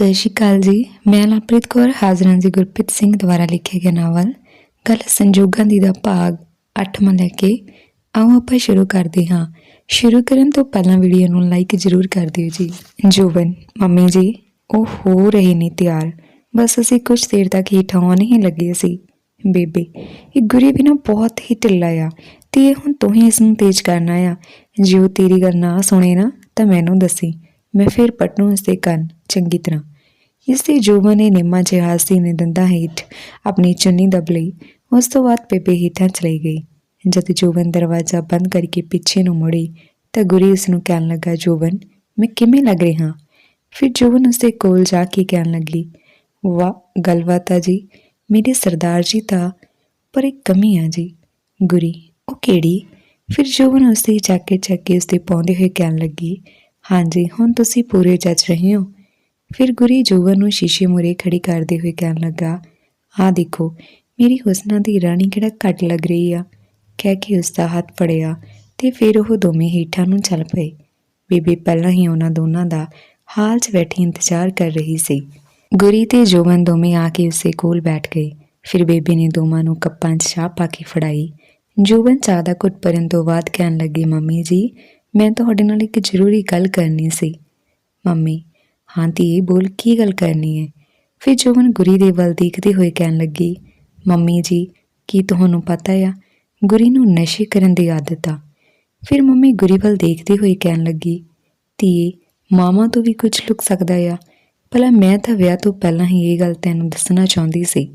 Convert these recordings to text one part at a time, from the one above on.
ਸਤਿ ਸ਼੍ਰੀ ਅਕਾਲ ਜੀ। ਮੈਂ ਲਵਪ੍ਰੀਤ ਕੌਰ, ਹਾਜ਼ਰਾਂ ਜੀ ਗੁਰਪ੍ਰੀਤ ਸਿੰਘ ਦੁਆਰਾ ਲਿਖੇ ਗਏ ਨਾਵਲ, ਗੱਲ ਸੰਜੋਗਾਂ ਦੀ ਦਾ ਭਾਗ 8ਵਾਂ ਲੈ ਕੇ। ਆਓ ਆਪਾਂ ਸ਼ੁਰੂ ਕਰਦੇ ਹਾਂ। ਸ਼ੁਰੂ ਕਰਨ ਤੋਂ ਪਹਿਲਾਂ ਵੀਡੀਓ ਨੂੰ ਲਾਈਕ ਜ਼ਰੂਰ ਕਰ ਦਿਓ ਜੀ। ਜੋਬਨ, ਮੰਮੀ ਜੀ, ਉਹ ਹੋ ਰਹੇ ਨੇ ਤਿਆਰ। ਬਸ ਅਸੀਂ ਕੁਝ ਦੇਰ ਤੱਕ ਹੀ ਠਾਉਣ ਨਹੀਂ ਲੱਗੇ ਸੀ। ਬੇਬੇ, ਇਹ ਗੁਰੀ ਵੀ ਬਹੁਤ ਹੀ ਢਿੱਲਾ ਆ ਤੇ ਇਹ ਹੁਣ ਤੂੰ ਹੀ ਇਸ ਨੂੰ ਤੇਜ਼ ਕਰਨਾ ਆ ਜੇ ਉਹ ਤੇਰੀ ਗੱਲ ਨਾ ਸੁਣੇ ਨਾ, ਤਾਂ ਮੈਨੂੰ ਦੱਸੀ। ਮੈਂ ਫਿਰ ਪਟਨੂ ਇਸ ਦੇ ਕੰਨ ਚੰਗੀ ਤਰ੍ਹਾਂ ਇਸ ਤੇ ਜੋਬਨ ਨੇ ਨਿੰਮਾ ਜਿਹਾ ਹੱਸੀ ਨੇ ਦੰਦਾਂ ਹੇਠ ਆਪਣੀ ਚੁੰਨੀ ਦਬ ਲਈ, ਉਸ ਤੋਂ ਬਾਅਦ ਬੇਬੇ ਹੇਠਾਂ ਚਲੀ ਗਈ ਜਦ ਜੋਬਨ ਦਰਵਾਜ਼ਾ ਬੰਦ ਕਰਕੇ ਪਿੱਛੇ ਨੂੰ ਮੁੜੀ, ਤਾਂ ਗੁਰੀ ਉਸ ਨੂੰ ਕਹਿਣ ਲੱਗਾ, ਜੋਬਨ, ਮੈਂ ਕਿਵੇਂ ਲੱਗ ਰਿਹਾ? ਫਿਰ ਜੋਬਨ ਉਸ ਦੇ ਕੋਲ ਜਾ ਕੇ ਕਹਿਣ ਲੱਗੀ ਵਾਹ ਗਲਬਾਤ ਆ ਜੀ, ਮੇਰੇ ਸਰਦਾਰ ਜੀ ਤਾਂ ਪਰ ਇੱਕ ਕਮੀ ਆ ਜੀ। ਗੁਰੀ, ਉਹ ਕਿਹੜੀ? ਫਿਰ ਜੋਬਨ ਉਸ ਦੀ ਜੈਕਟ ਚੱਕ ਕੇ ਉਸ ਦੇ ਪਾਉਂਦੇ ਹੋਏ ਕਹਿਣ ਲੱਗੀ, ਹਾਂਜੀ, ਹੁਣ ਤੁਸੀਂ ਪੂਰੇ ਜੱਜ ਰਹੇ ਹੋ। ਫਿਰ ਗੁਰੀ ਜੋਵਨ ਨੂੰ ਸ਼ੀਸ਼ੇ ਮੂਹਰੇ ਖੜੀ ਕਰਦੇ ਹੋਏ ਕਹਿਣ ਲੱਗਾ ਆਹ ਦੇਖੋ, ਮੇਰੀ ਹੁਸਨਾ ਦੀ ਰਾਣੀ ਕਿਹੜਾ ਘੱਟ ਲੱਗ ਰਹੀ ਆ। ਕਹਿ ਕੇ ਉਸ ਦਾ ਹੱਥ ਫੜਿਆ ਤੇ ਫਿਰ ਉਹ ਦੋਵੇਂ ਹੇਠਾਂ ਨੂੰ ਚੱਲ ਪਏ। ਬੀਬੀ ਪਹਿਲਾਂ ਹੀ ਉਹਨਾਂ ਦੋਨਾਂ ਦਾ ਹਾਲ 'ਚ ਬੈਠੀ ਇੰਤਜ਼ਾਰ ਕਰ ਰਹੀ ਸੀ। ਗੁਰੀ ਤੇ ਜੋਵਨ ਦੋਵੇਂ ਆ ਕੇ ਉਸੇ ਕੋਲ ਬੈਠ ਗਏ। ਫਿਰ ਬੇਬੀ ਨੇ ਦੋਵਾਂ ਨੂੰ ਕੱਪਾਂ 'ਚ ਚਾਹ ਪਾ ਕੇ ਫੜਾਈ। ਜੋਵਨ ਚਾਹ ਦਾ ਘੁੱਟ ਭਰਨ ਤੋਂ ਬਾਅਦ ਕਹਿਣ ਲੱਗੀ, ਮੰਮੀ ਜੀ, ਮੈਂ ਤੁਹਾਡੇ ਨਾਲ ਇੱਕ ਜ਼ਰੂਰੀ ਗੱਲ ਕਰਨੀ ਸੀ। ਮੰਮੀ ਹਾਂ ਧੀਏ ਬੋਲ ਕੀ ਗੱਲ ਕਰਨੀ ਹੈ ਫਿਰ ਜੋਬਨ ਗੁਰੀ ਦੇ ਵੱਲ ਦੇਖਦੇ ਹੋਏ ਕਹਿਣ ਲੱਗੀ, ਮੰਮੀ ਜੀ, ਕੀ ਤੁਹਾਨੂੰ ਪਤਾ ਆ? ਗੁਰੀ ਨੂੰ ਨਸ਼ੇ ਕਰਨ ਦੀ ਆਦਤ ਆ। ਫਿਰ ਮੰਮੀ ਗੁਰੀ ਵੱਲ ਦੇਖਦੇ ਹੋਏ ਕਹਿਣ ਲੱਗੀ ਧੀਏ ਮਾਮਾ ਤੋਂ ਵੀ ਕੁਝ ਲੁਕ ਸਕਦਾ ਆ। ਭਲਾ ਮੈਂ ਤਾਂ ਵਿਆਹ ਤੋਂ ਪਹਿਲਾਂ ਹੀ ਇਹ ਗੱਲ ਤੈਨੂੰ ਦੱਸਣਾ ਚਾਹੁੰਦੀ ਸੀ,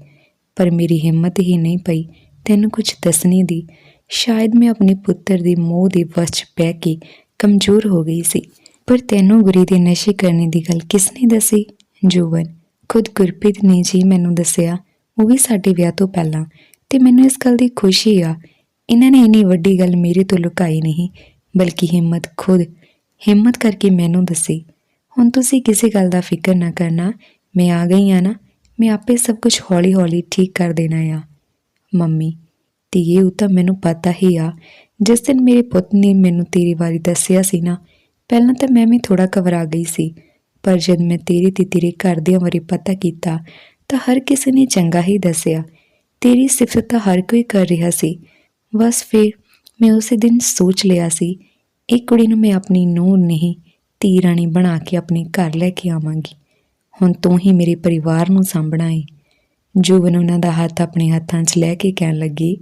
ਪਰ ਮੇਰੀ ਹਿੰਮਤ ਹੀ ਨਹੀਂ ਪਈ, ਤੈਨੂੰ ਕੁਝ ਦੱਸਣੇ ਦੀ। ਸ਼ਾਇਦ ਮੈਂ ਆਪਣੇ ਪੁੱਤਰ ਦੇ ਮੋਹ ਦੇ ਵਸ 'ਚ ਪੈ ਕੇ ਕਮਜ਼ੋਰ ਹੋ ਗਈ ਸੀ। ਪਰ ਤੈਨੂੰ ਗੁਰੀ ਦੇ ਨਸ਼ੇ ਕਰਨੇ ਦੀ ਗੱਲ ਕਿਸ ਨੇ ਦੱਸੀ? ਜੋਬਨ, ਖੁਦ ਗੁਰਪ੍ਰੀਤ ਨੇ ਜੀ ਮੈਨੂੰ ਦੱਸਿਆ, ਉਹ ਵੀ ਸਾਡੇ ਵਿਆਹ ਤੋਂ ਪਹਿਲਾਂ ਤੇ ਮੈਨੂੰ ਇਸ ਗੱਲ ਦੀ ਖੁਸ਼ੀ ਆ। ਇਹਨਾਂ ਨੇ ਇੰਨੀ ਵੱਡੀ ਗੱਲ ਮੇਰੇ ਤੋਂ ਲੁਕਾਈ ਨਹੀਂ, ਬਲਕਿ ਹਿੰਮਤ ਖੁਦ, ਹਿੰਮਤ ਕਰਕੇ ਮੈਨੂੰ ਦੱਸੀ। ਹੁਣ ਤੁਸੀਂ ਕਿਸੇ ਗੱਲ ਦਾ ਫਿਕਰ ਨਾ ਕਰਨਾ, ਮੈਂ ਆ ਗਈ ਆ ਨਾ, ਮੈਂ ਆਪੇ ਸਭ ਕੁਝ ਹੌਲੀ-ਹੌਲੀ ਠੀਕ ਕਰ ਦੇਣਾ ਆ। ਮੰਮੀ, ਧੀਏ, ਉਹ ਤਾਂ ਮੈਨੂੰ ਪਤਾ ਹੀ ਆ। ਜਿਸ ਦਿਨ ਮੇਰੇ ਪੁੱਤ ਨੇ ਮੈਨੂੰ ਤੇਰੀ ਬਾਰੇ ਦੱਸਿਆ ਸੀ ਨਾ ਪਹਿਲਾਂ ਤਾਂ ਮੈਂ ਵੀ ਥੋੜਾ ਘਬਰਾ ਗਈ ਸੀ, ਪਰ ਜਦ ਮੈਂ ਤੇਰੇ ਤੇ ਤੇਰੇ ਘਰਦਿਆਂ ਬਾਰੇ ਪਤਾ ਕੀਤਾ, ਤਾਂ ਹਰ ਕਿਸੇ ਨੇ ਚੰਗਾ ਹੀ ਦੱਸਿਆ। ਤੇਰੀ ਸਿਫਤ ਤਾਂ ਹਰ ਕੋਈ ਕਰ ਰਿਹਾ ਸੀ। ਬਸ ਫਿਰ ਮੈਂ ਉਸੇ ਦਿਨ ਸੋਚ ਲਿਆ ਸੀ, ਇਹ ਕੁੜੀ ਨੂੰ ਮੈਂ ਆਪਣੀ ਨੂੰਹ ਨਹੀਂ, ਧੀ ਰਾਣੀ ਬਣਾ ਕੇ ਆਪਣੇ ਘਰ ਲੈ ਕੇ ਆਵਾਂਗੀ। ਹੁਣ ਤੂੰ ਹੀ ਮੇਰੇ ਪਰਿਵਾਰ ਨੂੰ ਸਾਂਭਣਾ ਏ। ਜੋਬਨ ਉਹਨਾਂ ਦਾ ਹੱਥ ਆਪਣੇ ਹੱਥਾਂ 'ਚ ਲੈ ਕੇ ਕਹਿਣ ਲੱਗੀ,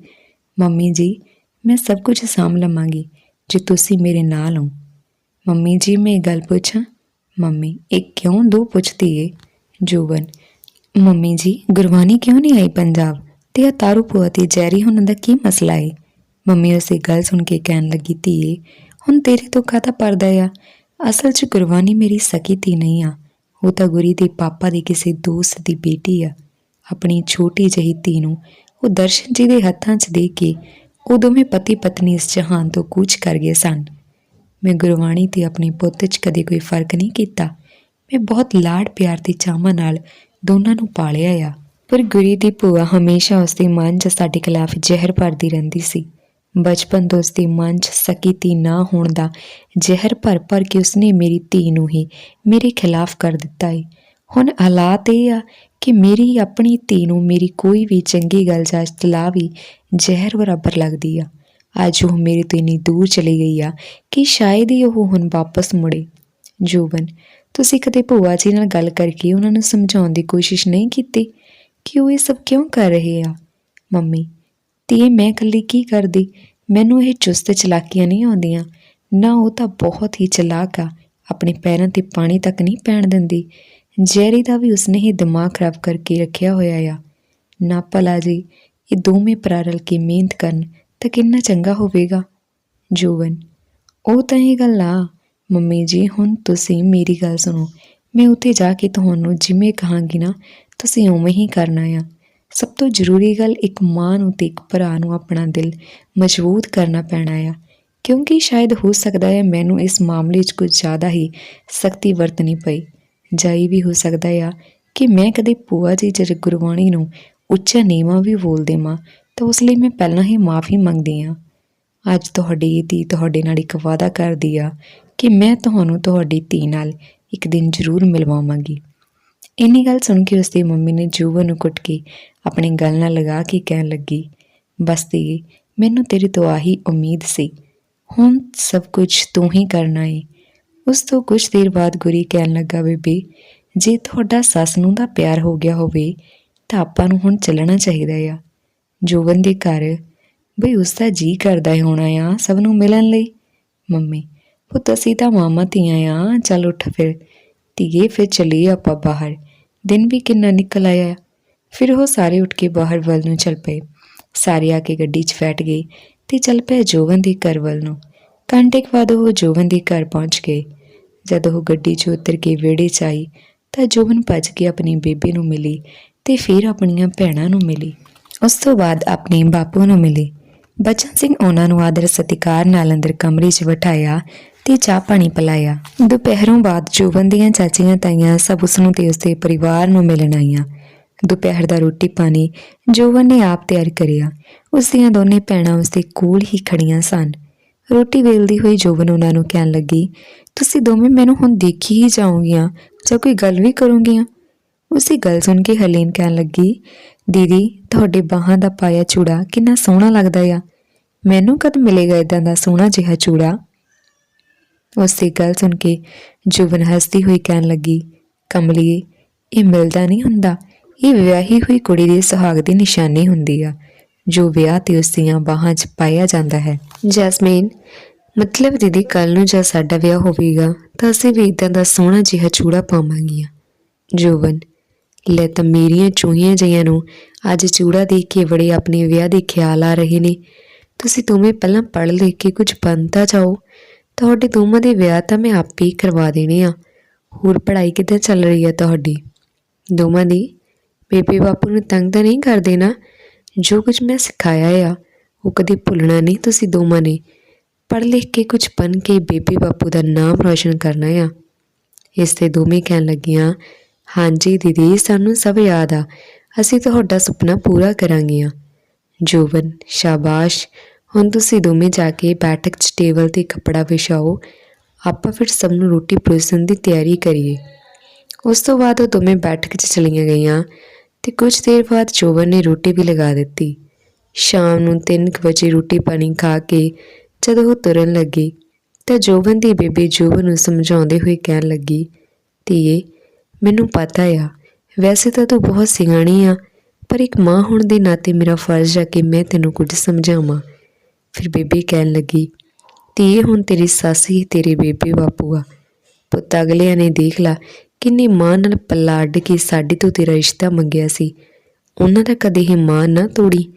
ਮੰਮੀ ਜੀ, ਮੈਂ ਸਭ ਕੁਝ ਸਾਂਭ ਲਵਾਂਗੀ, ਜੇ ਤੁਸੀਂ ਮੇਰੇ ਨਾਲ ਹੋ। ਮੰਮੀ ਜੀ, ਮੈਂ ਇੱਕ ਗੱਲ ਪੁੱਛਾਂ। ਮੰਮੀ, ਇਹ ਕਿਉਂ ਦੋ ਪੁੱਛਦੀ ਏ? ਜੋਬਨ, ਮੰਮੀ ਜੀ, ਗੁਰਬਾਣੀ ਕਿਉਂ ਨਹੀਂ ਆਈ ਪੰਜਾਬ? ਤੇ ਆ ਤਾਰੂ ਭੂਆ ਤੇ ਜੈਰੀ ਉਹਨਾਂ ਦਾ ਕੀ ਮਸਲਾ ਏ? ਮੰਮੀ ਉਸੇ ਗੱਲ ਸੁਣ ਕੇ ਕਹਿਣ ਲੱਗੀ, ਧੀਏ, ਹੁਣ ਤੇਰੇ ਤੋਂ ਕਾਹਦਾ ਪਰਦਾ ਆ? ਅਸਲ 'ਚ ਗੁਰਬਾਣੀ ਮੇਰੀ ਸਕੀ ਧੀ ਨਹੀਂ ਆ। ਉਹ ਤਾਂ ਗੁਰੀ ਦੇ ਪਾਪਾ ਦੇ ਕਿਸੇ ਦੋਸਤ ਦੀ ਬੇਟੀ ਆ। ਆਪਣੀ ਛੋਟੀ ਜਿਹੀ ਧੀ ਨੂੰ ਉਹ ਦਰਸ਼ਨ ਜੀ ਦੇ ਹੱਥਾਂ 'ਚ ਦੇ ਕੇ ਉਹ ਦੋਵੇਂ ਪਤੀ ਪਤਨੀ ਇਸ ਜਹਾਨ ਤੋਂ ਕੂਚ ਕਰ ਗਏ ਸਨ। ਮੈਂ ਗੁਰਬਾਣੀ ਤੇ ਆਪਣੇ ਪੁੱਤ 'ਚ ਕਦੇ ਕੋਈ ਫ਼ਰਕ ਨਹੀਂ ਕੀਤਾ। ਮੈਂ ਬਹੁਤ ਲਾਡ ਪਿਆਰ ਦੀ ਚਾਵਾਂ ਨਾਲ ਦੋਨਾਂ ਨੂੰ ਪਾਲਿਆ ਆ। ਪਰ ਗੁਰੀ ਦੀ ਭੂਆ ਹਮੇਸ਼ਾ ਉਸ ਦੇ ਮਨ 'ਚ ਸਾਡੇ ਖਿਲਾਫ ਜ਼ਹਿਰ ਭਰਦੀ ਰਹਿੰਦੀ ਸੀ। ਬਚਪਨ ਤੋਂ ਉਸ ਦੇ ਮਨ 'ਚ ਸਕੀ ਧੀ ਨਾ ਹੋਣ ਦਾ ਜ਼ਹਿਰ ਭਰ ਭਰ ਕੇ ਉਸਨੇ ਮੇਰੀ ਧੀ ਨੂੰ ਹੀ ਮੇਰੇ ਖਿਲਾਫ ਕਰ ਦਿੱਤਾ ਏ। ਹੁਣ ਹਾਲਾਤ ਇਹ ਆ ਕਿ ਮੇਰੀ ਆਪਣੀ ਧੀ ਨੂੰ ਮੇਰੀ ਕੋਈ ਵੀ ਚੰਗੀ ਗੱਲ ਜਾਂ ਇਤਲਾਹ ਵੀ ਜ਼ਹਿਰ ਬਰਾਬਰ ਲੱਗਦੀ ਆ। ਅੱਜ ਉਹ ਮੇਰੇ ਤੋਂ ਇੰਨੀ ਦੂਰ ਚਲੀ ਗਈ ਆ ਕਿ ਸ਼ਾਇਦ ਹੀ ਉਹ ਹੁਣ ਵਾਪਸ ਮੁੜੇ। ਜੋਬਨ, ਤੁਸੀਂ ਕਦੇ ਭੂਆ ਜੀ ਨਾਲ ਗੱਲ ਕਰਕੇ ਉਹਨਾਂ ਨੂੰ ਸਮਝਾਉਣ ਦੀ ਕੋਸ਼ਿਸ਼ ਨਹੀਂ ਕੀਤੀ ਕਿ ਉਹ ਇਹ ਸਭ ਕਿਉਂ ਕਰ ਰਹੇ ਆ? ਮੰਮੀ, ਤੇ ਮੈਂ ਇਕੱਲੀ ਕੀ ਕਰਦੀ? ਮੈਨੂੰ ਇਹ ਚੁਸਤ ਚਲਾਕੀਆਂ ਨਹੀਂ ਆਉਂਦੀਆਂ। ਨਾ ਉਹ ਤਾਂ ਬਹੁਤ ਹੀ ਚਲਾਕ ਆ, ਆਪਣੇ ਪੈਰਾਂ ਤੇ ਪਾਣੀ ਤੱਕ ਨਹੀਂ ਪੈਣ ਦਿੰਦੀ। ਜੈਰੀ ਦਾ ਵੀ ਉਸਨੇ ਹੀ ਦਿਮਾਗ ਖਰਾਬ ਕਰਕੇ ਰੱਖਿਆ ਹੋਇਆ ਆ। ਨਾ ਭਲਾ ਜੀ, ਇਹ ਦੋਵੇਂ ਭਰਾ ਰਲ ਕੇ ਮਿਹਨਤ ਕਰਨ ਤਾਂ ਕਿੰਨਾ ਚੰਗਾ ਹੋਵੇਗਾ ਜੋਵਨ ਉਹ ਤਾਂ ਇਹ ਗੱਲ ਆ, ਮੰਮੀ ਜੀ, ਹੁਣ ਤੁਸੀਂ ਮੇਰੀ ਗੱਲ ਸੁਣੋ। ਮੈਂ ਉੱਥੇ ਜਾ ਕੇ ਤੁਹਾਨੂੰ ਜਿਵੇਂ ਕਹਾਂਗੀ ਨਾ, ਤੁਸੀਂ ਉਵੇਂ ਹੀ ਕਰਨਾ ਆ। ਸਭ ਤੋਂ ਜ਼ਰੂਰੀ ਗੱਲ ਇੱਕ ਮਾਂ ਨੂੰ ਤੇ ਇੱਕ ਭਰਾ ਨੂੰ ਆਪਣਾ ਦਿਲ ਮਜ਼ਬੂਤ ਕਰਨਾ ਪੈਣਾ ਆ। ਕਿਉਂਕਿ ਸ਼ਾਇਦ ਹੋ ਸਕਦਾ ਹੈ ਮੈਨੂੰ ਇਸ ਮਾਮਲੇ 'ਚ ਕੁਝ ਜ਼ਿਆਦਾ ਹੀ ਸਖਤੀ ਵਰਤਣੀ ਪਈ। ਜਾਈ ਵੀ ਹੋ ਸਕਦਾ ਆ ਕਿ ਮੈਂ ਕਦੇ ਭੂਆ ਜੀ ਜਦ ਗੁਰਬਾਣੀ ਨੂੰ ਉੱਚਾ ਨੀਵਾਂ ਵੀ ਬੋਲ ਦੇਵਾਂ ਤਾਂ ਉਸ ਲਈ ਮੈਂ ਪਹਿਲਾਂ ਹੀ ਮਾਫੀ ਮੰਗਦੀ ਆ ਅੱਜ ਤੁਹਾਡੀ ਇਹ ਧੀ ਤੁਹਾਡੇ ਨਾਲ ਇੱਕ ਵਾਅਦਾ ਕਰਦੀ ਆ ਕਿ ਮੈਂ ਤੁਹਾਨੂੰ ਤੁਹਾਡੀ ਧੀ ਨਾਲ ਇੱਕ ਦਿਨ ਜ਼ਰੂਰ ਮਿਲਵਾਵਾਂਗੀ। ਇੰਨੀ ਗੱਲ ਸੁਣ ਕੇ ਉਸਦੀ ਮੰਮੀ ਨੇ ਜੂਵਨ ਨੂੰ ਕੁੱਟ ਕੇ ਆਪਣੀ ਗੱਲ ਨਾਲ ਲਗਾ ਕੇ ਕਹਿਣ ਲੱਗੀ, ਬਸ ਧੀਏ ਮੈਨੂੰ ਤੇਰੇ ਤੋਂ ਆਹੀ ਉਮੀਦ ਸੀ। ਹੁਣ ਸਭ ਕੁਝ ਤੂੰ ਹੀ ਕਰਨਾ ਏ। ਉਸ ਤੋਂ ਕੁਝ ਦੇਰ ਬਾਅਦ ਗੁਰੀ ਕਹਿਣ ਲੱਗਾ, ਬੇਬੀ, ਜੇ ਤੁਹਾਡਾ ਸੱਸ ਨੂੰ ਦਾ ਪਿਆਰ ਹੋ ਗਿਆ ਹੋਵੇ, ਤਾਂ ਆਪਾਂ ਨੂੰ ਹੁਣ ਚੱਲਣਾ ਚਾਹੀਦਾ ਆ। ਜੋਬਨ ਦੇ ਘਰ, ਬਈ ਉਸ ਦਾ ਜੀ ਕਰਦਾ ਹੋਣਾ ਆ ਸਭ ਨੂੰ ਮਿਲਣ ਲਈ। ਮੰਮੀ, ਪੁੱਤ ਅਸੀਂ ਤਾਂ ਮਾਮਾ ਧੀਆਂ ਆ, ਚੱਲ ਉੱਠ ਫਿਰ। ਧੀਏ, ਫਿਰ ਚੱਲੀਏ ਆਪਾਂ ਬਾਹਰ। ਦਿਨ ਵੀ ਕਿੰਨਾ ਨਿਕਲ ਆਇਆ। ਫਿਰ ਉਹ ਸਾਰੇ ਉੱਠ ਕੇ ਬਾਹਰ ਵੱਲ ਨੂੰ ਚੱਲ ਪਏ। ਸਾਰੇ ਆ ਕੇ ਗੱਡੀ 'ਚ ਬੈਠ ਗਏ ਤੇ ਚੱਲ ਪਏ ਜੋਵਨ ਦੇ ਘਰ ਵੱਲ ਨੂੰ। ਘੰਟੇ ਕੁ ਬਾਅਦ ਉਹ ਜੋਵਨ ਦੇ ਘਰ ਪਹੁੰਚ ਗਏ। ਜਦ ਉਹ ਗੱਡੀ 'ਚ ਉਤਰ ਕੇ ਵਿਹੜੇ 'ਚ ਆਈ ਤਾਂ ਜੋਵਨ ਭੱਜ ਕੇ ਆਪਣੀ ਬੇਬੇ ਨੂੰ ਮਿਲੀ ਤੇ ਫਿਰ ਆਪਣੀਆਂ ਭੈਣਾਂ ਨੂੰ ਮਿਲੀ। ਉਸ ਤੋਂ ਬਾਅਦ ਆਪਣੇ ਬਾਪੂ ਨੂੰ ਮਿਲੇ। ਬਚਨ ਸਿੰਘ ਉਹਨਾਂ ਨੂੰ ਆਦਰ ਸਤਿਕਾਰ ਨਾਲ ਅੰਦਰ ਕਮਰੇ 'ਚ ਬਿਠਾਇਆ ਤੇ ਚਾਹ ਪਾਣੀ ਪਿਲਾਇਆ। ਦੁਪਹਿਰੋਂ ਬਾਅਦ ਜੋਬਨ ਦੀਆਂ ਚਾਚੀਆਂ ਤਾਈਆਂ ਸਭ ਉਸ ਨੂੰ ਤੇ ਉਸਦੇ ਪਰਿਵਾਰ ਨੂੰ ਮਿਲਣ ਆਈਆਂ। ਦੁਪਹਿਰ ਦਾ ਰੋਟੀ ਪਾਣੀ ਜੋਬਨ ਨੇ ਆਪ ਤਿਆਰ ਕਰਿਆ। ਉਸ ਦੀਆਂ ਦੋਨੇ ਭੈਣਾਂ ਉਸਦੇ ਕੋਲ ਹੀ ਖੜੀਆਂ ਸਨ। ਰੋਟੀ ਵੇਲਦੀ ਹੋਈ ਜੋਬਨ ਉਹਨਾਂ ਨੂੰ ਕਹਿਣ ਲੱਗੀ, ਤੁਸੀਂ ਦੋਵੇਂ ਮੈਨੂੰ ਹੁਣ ਦੇਖੀ ਹੀ ਜਾਓਗੀਆਂ ਜਾਂ ਕੋਈ ਗੱਲ ਵੀ ਕਰੋਗੀਆਂ? ਉਸੇ ਗੱਲ ਸੁਣ ਕੇ ਹਲੀਨ ਕਹਿਣ ਲੱਗੀ, ਦੀਦੀ, ਤੁਹਾਡੇ ਬਾਹਾਂ ਦਾ ਪਾਇਆ ਚੂੜਾ ਕਿੰਨਾ ਸੋਹਣਾ ਲੱਗਦਾ ਆ। ਮੈਨੂੰ ਕਦ ਮਿਲੇਗਾ ਇਦਾਂ ਦਾ ਸੋਹਣਾ ਜਿਹਾ ਚੂੜਾ? ਉਸੇ ਗੱਲ ਸੁਣ ਕੇ ਜੁਵਨ ਹੱਸਦੀ ਹੋਈ ਕਹਿਣ ਲੱਗੀ, ਕਮਲੀਏ, ਇਹ ਮਿਲਦਾ ਨਹੀਂ ਹੁੰਦਾ। ਇਹ ਵਿਆਹੀ ਹੋਈ ਕੁੜੀ ਦੇ ਸੁਹਾਗ ਦੀ ਨਿਸ਼ਾਨੀ ਹੁੰਦੀ ਆ, ਜੋ ਵਿਆਹ ਤੇ ਉਸ ਦੀਆਂ ਬਾਹਾਂ 'ਚ ਪਾਇਆ ਜਾਂਦਾ ਹੈ। ਜੈਸਮੀਨ, ਮਤਲਬ ਦੀਦੀ ਕੱਲ ਨੂੰ ਜਦ ਸਾਡਾ ਵਿਆਹ ਹੋਵੇਗਾ ਤਾਂ ਅਸੀਂ ਵੀ ਇਦਾਂ ਦਾ ਸੋਹਣਾ ਜਿਹਾ ਚੂੜਾ ਪਾਵਾਂਗੀਆਂ। ਜੋਵਨ ਲੈ ਤਾਂ ਮੇਰੀਆਂ ਚੂਹੀਆਂ ਜਿਹੀਆਂ ਨੂੰ ਅੱਜ ਚੂੜਾ ਦੇਖ ਕੇ ਬੜੇ ਆਪਣੇ ਵਿਆਹ ਦੇ ਖਿਆਲ ਆ ਰਹੇ ਨੇ। ਤੁਸੀਂ ਦੋਵੇਂ ਪਹਿਲਾਂ ਪੜ੍ਹ ਲਿਖ ਕੇ ਕੁਝ ਬਣਤਾ ਜਾਓ। ਤੁਹਾਡੇ ਦੋਵਾਂ ਦੇ ਵਿਆਹ ਤਾਂ ਮੈਂ ਆਪੇ ਹੀ ਕਰਵਾ ਦੇਣੇ ਆ। ਹੋਰ ਪੜ੍ਹਾਈ ਕਿੱਦਾਂ ਚੱਲ ਰਹੀ ਹੈ ਤੁਹਾਡੀ? ਦੋਵਾਂ ਦੀ? ਬੇਬੇ ਬਾਪੂ ਨੂੰ ਤੰਗ ਤਾਂ ਨਹੀਂ ਕਰ ਦੇਣਾ ਜੋ ਕੁਝ ਮੈਂ ਸਿਖਾਇਆ ਆ, ਉਹ ਕਦੇ ਭੁੱਲਣਾ ਨਹੀਂ ਤੁਸੀਂ ਦੋਵਾਂ ਨੇ। ਪੜ੍ਹ ਲਿਖ ਕੇ ਕੁਝ ਬਣ ਕੇ ਬੇਬੇ ਬਾਪੂ ਦਾ ਨਾਮ ਰੋਸ਼ਨ ਕਰਨਾ ਆ। ਇਸ ਤੇ ਦੋਵੇਂ ਕਹਿਣ ਲੱਗੀਆਂ ਹਾਂਜੀ ਦੀਦੀ, ਸਾਨੂੰ ਸਭ ਯਾਦ ਆ। ਅਸੀਂ ਤੁਹਾਡਾ ਸੁਪਨਾ ਪੂਰਾ ਕਰਾਂਗੀਆਂ ਜੋਬਨ, ਸ਼ਾਬਾਸ਼। ਹੁਣ ਤੁਸੀਂ ਦੋਵੇਂ ਜਾ ਕੇ ਬੈਠਕ 'ਚ ਟੇਬਲ ਤੇ ਕੱਪੜਾ ਵਿਛਾਓ। ਆਪਾਂ ਫਿਰ ਸਭ ਨੂੰ ਰੋਟੀ ਪਰੋਸਣ ਦੀ ਤਿਆਰੀ ਕਰੀਏ। ਉਸ ਤੋਂ ਬਾਅਦ ਉਹ ਦੋਵੇਂ ਬੈਠਕ 'ਚ ਚਲੀਆਂ ਗਈਆਂ ਤੇ ਕੁਝ ਦੇਰ ਬਾਅਦ ਜੋਬਨ ਨੇ ਰੋਟੀ ਵੀ ਲਗਾ ਦਿੱਤੀ। ਸ਼ਾਮ ਨੂੰ 3 ਵਜੇ ਰੋਟੀ ਪਾਣੀ ਖਾ ਕੇ ਜਦੋਂ ਉਹ ਤੁਰਨ ਲੱਗੀ ਤਾਂ ਜੋਬਨ ਦੀ ਬੇਬੇ ਜੋਬਨ ਨੂੰ ਸਮਝਾਉਂਦੇ ਹੋਏ ਕਹਿਣ ਲੱਗੀ, ਧੀਏ ਮੈਨੂੰ ਪਤਾ ਆ। ਵੈਸੇ ਤਾਂ ਤੂੰ ਬਹੁਤ ਸਿਆਣੀ ਆ, ਪਰ ਇੱਕ ਮਾਂ ਹੋਣ ਦੇ ਨਾਤੇ ਮੇਰਾ ਫਰਜ਼ ਆ ਕਿ ਮੈਂ ਤੈਨੂੰ ਕੁਝ ਸਮਝਾਵਾਂ। ਫਿਰ ਬੇਬੇ ਕਹਿਣ ਲੱਗੀ ਧੀਏ ਹੁਣ ਤੇਰੀ ਸੱਸ ਹੀ ਤੇਰੇ ਬੇਬੇ ਬਾਪੂ ਆ। ਪੁੱਤ, ਅਗਲਿਆਂ ਨੇ ਦੇਖ ਲਾ ਕਿੰਨੀ ਮਾਂ ਨਾਲ ਪੱਲਾ ਅੱਡ ਕੇ ਸਾਡੇ ਤੋਂ ਤੇਰਾ ਰਿਸ਼ਤਾ ਮੰਗਿਆ ਸੀ। ਉਹਨਾਂ ਦਾ ਕਦੇ ਹੀ ਮਾਂ ਨਾ ਤੋੜੀ,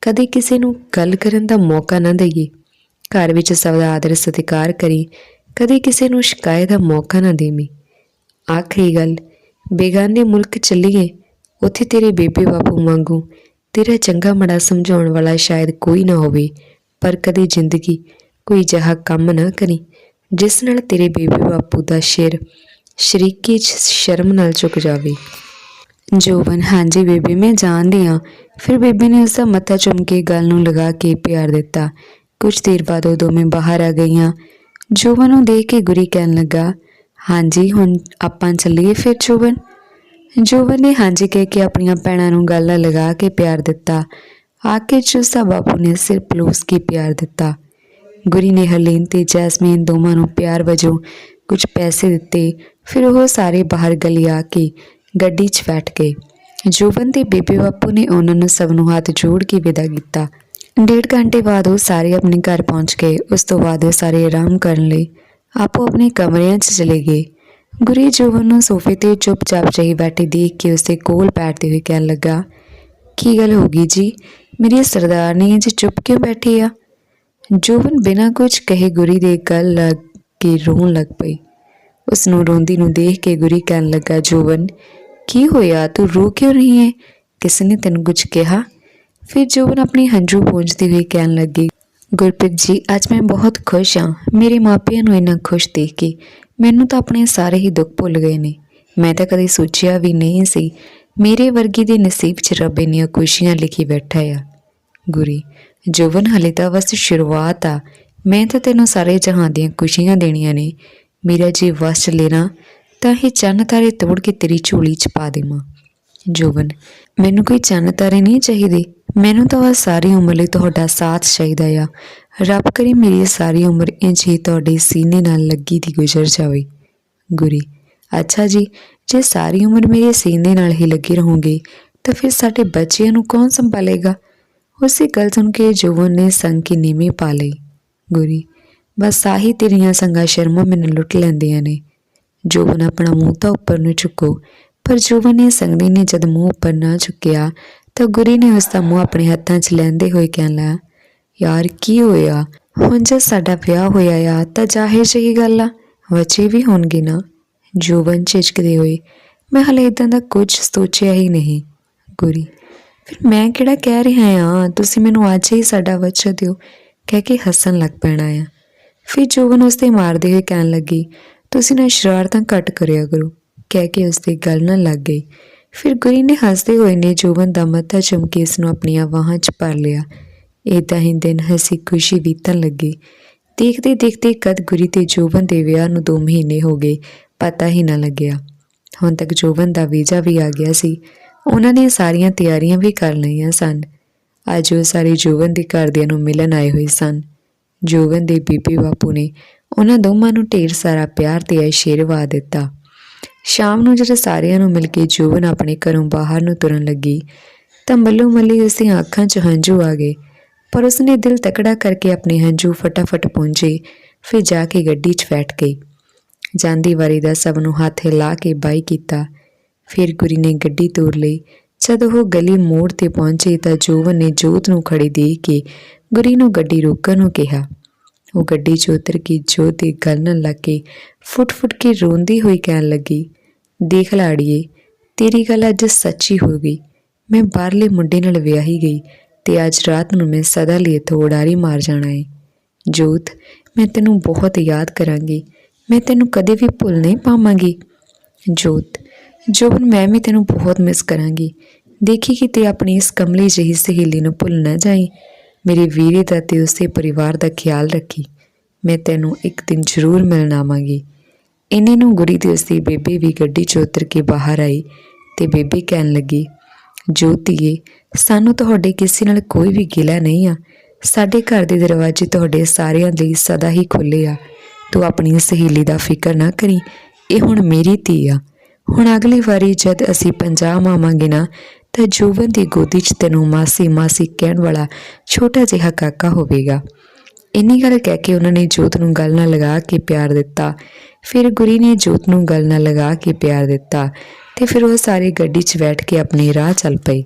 ਕਦੇ ਕਿਸੇ ਨੂੰ ਗੱਲ ਕਰਨ ਦਾ ਮੌਕਾ ਨਾ ਦੇਈਏ। ਘਰ ਵਿੱਚ ਸਭ ਦਾ ਆਦਰ ਸਤਿਕਾਰ ਕਰੀ, ਕਦੇ ਕਿਸੇ ਨੂੰ ਸ਼ਿਕਾਇਤ ਦਾ ਮੌਕਾ ਨਾ ਦੇਵੀਂ। ਆਖਰੀ ਗੱਲ, ਬੇਗਾਨੇ ਮੁਲਕ ਚੱਲੀਏ, ਉੱਥੇ ਤੇਰੇ ਬੇਬੇ ਬਾਪੂ ਵਾਂਗੂ, ਤੇਰਾ ਚੰਗਾ ਮੜਾ ਸਮਝਾਉਣ ਵਾਲਾ ਸ਼ਾਇਦ ਕੋਈ ਨਾ ਹੋਵੇ, ਪਰ ਕਦੇ ਜ਼ਿੰਦਗੀ ਕੋਈ ਜਹਾ ਕੰਮ ਨਾ ਕਰੀ, ਜਿਸ ਨਾਲ ਤੇਰੇ ਬੇਬੇ ਬਾਪੂ ਦਾ ਸਿਰ ਸ਼ਰੀਕੇ 'ਚ ਸ਼ਰਮ ਨਾਲ ਝੁਕ ਜਾਵੇ। ਜੋਬਨ, ਹਾਂਜੀ ਬੇਬੇ, ਮੈਂ ਜਾਣਦੀ ਹਾਂ ਫਿਰ ਬੇਬੇ ਨੇ ਉਸ ਦਾ ਮੱਥਾ ਚੁੰਮ ਕੇ ਗੱਲ ਨੂੰ ਲਗਾ ਕੇ ਪਿਆਰ ਦਿੱਤਾ। ਕੁਝ ਦੇਰ ਬਾਅਦ ਉਹ ਦੋਵੇਂ ਬਾਹਰ ਆ ਗਈਆਂ ਜੋਬਨ ਨੂੰ ਦੇਖ ਕੇ ਗੁਰੀ ਕਹਿਣ ਲੱਗਾ ਹਾਂਜੀ, ਹੁਣ ਆਪਾਂ ਚੱਲੀਏ ਫਿਰ ਜੋਬਨ। ਜੋਬਨ ਨੇ ਹਾਂਜੀ ਕਹਿ ਕੇ ਆਪਣੀਆਂ ਭੈਣਾਂ ਨੂੰ ਗਾਲਾਂ ਲਗਾ ਕੇ ਪਿਆਰ ਦਿੱਤਾ। ਆਕੇ ਚ ਉਸਦਾ ਬਾਪੂ ਨੇ ਸਿਰ ਪਲੋਸ ਕੇ ਪਿਆਰ ਦਿੱਤਾ। ਗੁਰੀ ਨੇ ਹਰਲੀਨ ਤੇ ਜੈਸਮੀਨ ਦੋਵਾਂ ਨੂੰ ਪਿਆਰ ਵਜੋਂ ਕੁਝ ਪੈਸੇ ਦਿੱਤੇ। ਫਿਰ ਉਹ ਸਾਰੇ ਬਾਹਰ ਗਲੀ ਆ ਕੇ ਗੱਡੀ 'ਚ ਬੈਠ ਗਏ। ਜੋਬਨ ਤੇ ਬੇਬੇ ਬਾਪੂ ਨੇ ਉਹਨਾਂ ਨੂੰ ਸਭ ਨੂੰ ਹੱਥ ਜੋੜ ਕੇ ਵਿਦਾ ਕੀਤਾ। ਡੇਢ ਘੰਟੇ ਬਾਅਦ ਉਹ ਸਾਰੇ ਆਪਣੇ ਘਰ ਪਹੁੰਚ ਗਏ। ਉਸ ਤੋਂ ਬਾਅਦ ਉਹ ਸਾਰੇ ਆਰਾਮ ਕਰਨ ਲਈ ਆਪੋ ਆਪਣੇ ਕਮਰਿਆਂ 'ਚ ਚਲੇ ਗਏ। ਗੁਰੀ ਜੋਬਨ ਨੂੰ ਸੋਫੇ ਤੇ ਚੁੱਪਚਾਪ ਜਹੀ ਬੈਠੀ ਦੇਖ ਕੇ ਉਸਦੇ ਕੋਲ ਬੈਠਦੇ ਹੋਏ ਕਹਿਣ ਲੱਗਾ, ਕੀ ਗੱਲ ਹੋ ਗਈ ਜੀ? ਮੇਰੀ ਸਰਦਾਰਨੀ ਜੀ ਚੁੱਪ ਕਿਉਂ ਬੈਠੀ ਆ? ਜੋਬਨ ਬਿਨਾਂ ਕੁਝ ਕਹੇ ਗੁਰੀ ਦੇ ਗੱਲ ਲੱਗ ਕੇ ਰੋਣ ਲੱਗ ਪਈ। ਉਸ ਨੂੰ ਰੋਂਦੀ ਨੂੰ ਦੇਖ ਕੇ ਗੁਰੀ ਕਹਿਣ ਲੱਗਾ ਜੋਬਨ ਕੀ ਹੋਇਆ? ਤੂੰ ਰੋ ਕਿਉਂ ਰਹੀ ਹੈ ਕਿਸ ਨੇ ਤੈਨੂੰ ਕੁਝ ਕਿਹਾ? ਫਿਰ ਜੋਬਨ ਆਪਣੀ ਹੰਝੂ ਪੂੰਝਦੀ ਹੋਈ ਕਹਿਣ ਲੱਗੀ ਗੁਰਪ੍ਰੀਤ ਜੀ, ਅੱਜ ਮੈਂ ਬਹੁਤ ਖੁਸ਼ ਹਾਂ। ਮੇਰੇ ਮਾਪਿਆਂ ਨੂੰ ਇੰਨਾ ਖੁਸ਼ ਦੇਖ ਕੇ ਮੈਨੂੰ ਤਾਂ ਆਪਣੇ ਸਾਰੇ ਹੀ ਦੁੱਖ ਭੁੱਲ ਗਏ ਨੇ। ਮੈਂ ਤਾਂ ਕਦੇ ਸੋਚਿਆ ਵੀ ਨਹੀਂ ਸੀ, ਮੇਰੇ ਵਰਗੀ ਦੇ ਨਸੀਬ 'ਚ ਰੱਬ ਇੰਨੀਆਂ ਖੁਸ਼ੀਆਂ ਲਿਖੀ ਬੈਠਾ ਆ। ਗੁਰੀ ਜੋਵਨ ਹਲੇ ਤਾਂ ਬਸ ਸ਼ੁਰੂਆਤ ਆ। ਮੈਂ ਤਾਂ ਤੈਨੂੰ ਸਾਰੇ ਜਹਾਂ ਦੀਆਂ ਖੁਸ਼ੀਆਂ ਦੇਣੀਆਂ ਨੇ। ਮੇਰਾ ਜੀ ਵਸ ਚ ਲੈਣਾ ਤਾਂ ਇਹ ਚੰਨ ਤਾਰੇ ਤੋੜ ਕੇ ਤੇਰੀ ਝੋਲੀ 'ਚ ਪਾ ਦੇਵਾਂ। ਜੋਬਨ ਮੈਨੂੰ ਕੋਈ ਚੰਨ ਤਾਰੇ ਨਹੀਂ ਚਾਹੀਦੇ। ਮੈਨੂੰ ਤਾਂ ਬਸ ਸਾਰੀ ਉਮਰ ਲਈ ਤੁਹਾਡਾ ਸਾਥ ਚਾਹੀਦਾ ਆ। ਰੱਬ ਕਰੇ ਮੇਰੀ ਸਾਰੀ ਉਮਰ ਇੰਝ ਹੀ ਤੁਹਾਡੇ ਸੀਨੇ ਨਾਲ ਲੱਗੀ ਦੀ ਗੁਜ਼ਰ ਜਾਵੇ। ਗੁਰੀ, ਅੱਛਾ ਜੀ, ਜੇ ਸਾਰੀ ਉਮਰ ਮੇਰੇ ਸੀਨੇ ਨਾਲ ਹੀ ਲੱਗੇ ਰਹੋਗੇ, ਤਾਂ ਫਿਰ ਸਾਡੇ ਬੱਚਿਆਂ ਨੂੰ ਕੌਣ ਸੰਭਾਲੇਗਾ? ਉਸੇ ਗੱਲ ਸੁਣ ਕੇ ਜੋਵਨ ਨੇ ਸੰਗ ਕੀ ਨੀਵੀਂ ਪਾ ਲਈ। ਗੁਰੀ, ਬਸ ਆਹੀ ਤੇਰੀਆਂ ਸੰਗਾ ਸ਼ਰਮਾਂ ਮੈਨੂੰ ਲੁੱਟ ਲੈਂਦੀਆਂ ਨੇ। ਜੋਵਨ ਆਪਣਾ ਮੂੰਹ ਤਾਂ ਉੱਪਰ ਨੂੰ ਚੁੱਕੋ। ਪਰ ਜੋਵਨ ਨੇ ਸੰਗਦੀ ਨੇ ਜਦ ਮੂੰਹ ਉੱਪਰ ਨਾ ਚੁੱਕਿਆ, ਤਾਂ ਗੁਰੀ ਨੇ ਉਸ ਦਾ ਮੂੰਹ ਆਪਣੇ ਹੱਥਾਂ 'ਚ ਲੈਂਦੇ ਹੋਏ ਕਹਿਣ ਲੱਗਾ, ਯਾਰ, ਕੀ ਹੋਇਆ? ਹੁਣ ਜੇ ਸਾਡਾ ਵਿਆਹ ਹੋਇਆ ਆ, ਤਾਂ ਜ਼ਾਹਿਰ ਜਿਹੀ ਗੱਲ ਆ ਬੱਚੇ ਵੀ ਹੋਣਗੇ ਨਾ। ਜੋਵਨ ਝਿਜਕਦੇ ਹੋਏ ਮੈਂ ਹਲੇ ਇਦਾਂ ਦਾ ਕੁਝ ਸੋਚਿਆ ਹੀ ਨਹੀਂ, ਗੁਰੀ। ਫਿਰ ਮੈਂ ਕਿਹੜਾ ਕਹਿ ਰਿਹਾ ਆ? ਤੁਸੀਂ ਮੈਨੂੰ ਅੱਜ ਹੀ ਸਾਡਾ ਬੱਚਾ ਦਿਓ। ਕਹਿ ਕੇ ਹੱਸਣ ਲੱਗ ਪੈਣਾ ਆ। ਫਿਰ ਜੋਵਨ ਉਸ ਤੇ ਮਾਰਦੇ ਹੋਏ ਕਹਿਣ ਲੱਗੀ, ਤੁਸੀਂ ਨਾ ਸ਼ਰਾਰਤਾਂ ਘੱਟ ਕਰਿਆ ਕਰੋ। ਕਹਿ ਕੇ ਉਸ ਦੇ ਗੱਲ ਨਾਲ ਲੱਗ ਗਈ। ਫਿਰ ਗੁਰੀ ਨੇ ਹੱਸਦੇ ਹੋਏ ਨੇ ਜੋਬਨ ਦਾ ਮੱਥਾ ਚੁੰਮ ਕੇ ਇਸ ਨੂੰ ਆਪਣੀਆਂ ਬਾਹਾਂ 'ਚ ਭਰ ਲਿਆ। ਏਦਾਂ ਹੀ ਦਿਨ ਹਸੀ ਖੁਸ਼ੀ ਬੀਤਣ ਲੱਗੇ। ਦੇਖਦੇ ਦੇਖਦੇ ਕਦ ਗੁਰੀ ਤੇ ਜੋਵਨ ਦੇ ਵਿਆਹ ਨੂੰ 2 ਮਹੀਨੇ ਹੋ ਗਏ, ਪਤਾ ਹੀ ਨਾ ਲੱਗਿਆ। ਹੁਣ ਤੱਕ ਜੋਵਨ ਦਾ ਵੀਜ਼ਾ ਵੀ ਆ ਗਿਆ ਸੀ। ਉਹਨਾਂ ਨੇ ਸਾਰੀਆਂ ਤਿਆਰੀਆਂ ਵੀ ਕਰ ਲਈਆਂ ਸਨ। ਅੱਜ ਉਹ ਸਾਰੇ ਜੋਵਨ ਦੇ ਘਰਦਿਆਂ ਨੂੰ ਮਿਲਣ ਆਏ ਹੋਏ ਸਨ। ਜੋਵਨ ਦੇ ਬੀਬੀ ਬਾਪੂ ਨੇ ਉਹਨਾਂ ਦੋਵਾਂ ਨੂੰ ਢੇਰ ਸਾਰਾ ਪਿਆਰ ਤੇ ਆਸ਼ੀਰਵਾਦ ਦਿੱਤਾ। ਸ਼ਾਮ ਨੂੰ ਜਦੋਂ ਸਾਰਿਆਂ ਨੂੰ ਮਿਲ ਕੇ ਜੋਵਨ ਆਪਣੇ ਘਰੋਂ ਬਾਹਰ ਨੂੰ ਤੁਰਨ ਲੱਗੀ, ਤਾਂ ਮੱਲੋ ਮੱਲੀ ਉਸ ਦੀਆਂ ਅੱਖਾਂ 'ਚ ਹੰਝੂ ਆ ਗਏ। ਪਰ ਉਸਨੇ ਦਿਲ ਤਕੜਾ ਕਰਕੇ ਆਪਣੇ ਹੰਝੂ ਫਟਾਫਟ ਪੂੰਝੇ, ਫਿਰ ਜਾ ਕੇ ਗੱਡੀ 'ਚ ਬੈਠ ਗਈ। ਜਾਂਦੀ ਵਾਰੀ ਦਾ ਸਭ ਨੂੰ ਹੱਥ ਹਿਲਾ ਕੇ ਬਾਈ ਕੀਤਾ। ਫਿਰ ਗੁਰੀ ਨੇ ਗੱਡੀ ਤੋਰ ਲਈ। ਜਦੋਂ ਉਹ ਗਲੀ ਮੋੜ ਤੇ ਪਹੁੰਚੇ ਤਾਂ ਜੋਵਨ ਨੇ ਜੋਤ ਨੂੰ ਖੜੀ ਦੇਖ ਕੇ ਗੁਰੀ ਨੂੰ ਗੱਡੀ ਰੋਕਣ ਨੂੰ ਕਿਹਾ। ਉਹ ਗੱਡੀ 'ਚ ਉਤਰ ਕੇ ਜੋਤ ਦੇ ਗਲ ਨਾਲ ਲੱਗ ਕੇ ਫੁੱਟ-ਫੁੱਟ ਕੇ ਰੋਂਦੀ ਹੋਈ ਕਹਿਣ ਲੱਗੀ, ਦੇਖ ਲਾੜੀਏ, ਤੇਰੀ ਗੱਲ ਅੱਜ ਸੱਚੀ ਹੋ ਗਈ। ਮੈਂ ਬਾਹਰਲੇ ਮੁੰਡੇ ਨਾਲ ਵਿਆਹੀ ਗਈ ਤੇ ਅੱਜ ਰਾਤ ਨੂੰ ਮੈਂ ਸਦਾ ਲਈ ਇੱਥੋਂ ਉਡਾਰੀ ਮਾਰ ਜਾਣਾ ਏ। ਜੋਤ, ਮੈਂ ਤੈਨੂੰ ਬਹੁਤ ਯਾਦ ਕਰਾਂਗੀ। ਮੈਂ ਤੈਨੂੰ ਕਦੇ ਵੀ ਭੁੱਲ ਨਹੀਂ ਪਾਵਾਂਗੀ। ਜੋਤ, ਜੋਬਨ, ਮੈਂ ਵੀ ਤੈਨੂੰ ਬਹੁਤ ਮਿਸ ਕਰਾਂਗੀ। ਦੇਖੀ ਕਿ ਤੇ ਆਪਣੀ ਇਸ ਕਮਲੀ ਜਿਹੀ ਸਹੇਲੀ ਨੂੰ ਭੁੱਲ ਨਾ ਜਾਈ। ਮੇਰੇ ਵੀਰੇ ਦਾ ਤੇ ਉਸਦੇ ਪਰਿਵਾਰ ਦਾ ਖਿਆਲ ਰੱਖੀ। ਮੈਂ ਤੈਨੂੰ ਇੱਕ ਦਿਨ ਜ਼ਰੂਰ ਮਿਲਣ ਆਵਾਂਗੀ। ਇੰਨੇ ਨੂੰ ਗੁਰੀ ਤੇ ਉਸਦੀ ਬੇਬੇ ਵੀ ਗੱਡੀ 'ਚ ਉਤਰ ਕੇ ਬਾਹਰ ਆਈ ਤੇ ਬੇਬੇ ਕਹਿਣ ਲੱਗੀ, ਜੋਤੀਏ, ਸਾਨੂੰ ਤੁਹਾਡੇ ਕਿਸੇ ਨਾਲ ਕੋਈ ਵੀ ਗਿਲਾ ਨਹੀਂ ਆ। ਸਾਡੇ ਘਰ ਦੇ ਦਰਵਾਜ਼ੇ ਤੁਹਾਡੇ ਸਾਰਿਆਂ ਲਈ ਸਦਾ ਹੀ ਖੁੱਲੇ ਆ। ਤੂੰ ਆਪਣੀ ਸਹੇਲੀ ਦਾ ਫਿਕਰ ਨਾ ਕਰੀ, ਇਹ ਹੁਣ ਮੇਰੀ ਧੀ ਆ। ਹੁਣ ਅਗਲੀ ਵਾਰੀ ਜਦ ਅਸੀਂ ਪੰਜਾਬ ਆਵਾਂਗੇ ਨਾ ਤਾਂ ਜੋਵਨ ਦੀ ਗੋਦੀ 'ਚ ਤੈਨੂੰ ਮਾਸੀ ਮਾਸੀ ਕਹਿਣ ਵਾਲਾ ਛੋਟਾ ਜਿਹਾ ਕਾਕਾ ਹੋਵੇਗਾ। ਇੰਨੀ ਗੱਲ ਕਹਿ ਕੇ ਉਹਨਾਂ ਨੇ ਜੋਤ ਨੂੰ ਗੱਲ ਨਾਲ ਲਗਾ ਕੇ ਪਿਆਰ ਦਿੱਤਾ। ਫਿਰ ਗੁਰੀ ਨੇ ਜੋਤ ਨੂੰ ਗੱਲ ਨਾਲ ਲਗਾ ਕੇ ਪਿਆਰ ਦਿੱਤਾ ਤੇ ਫਿਰ ਉਹ ਸਾਰੇ ਗੱਡੀ 'ਚ ਬੈਠ ਕੇ ਆਪਣੇ ਰਾਹ ਚੱਲ ਪਏ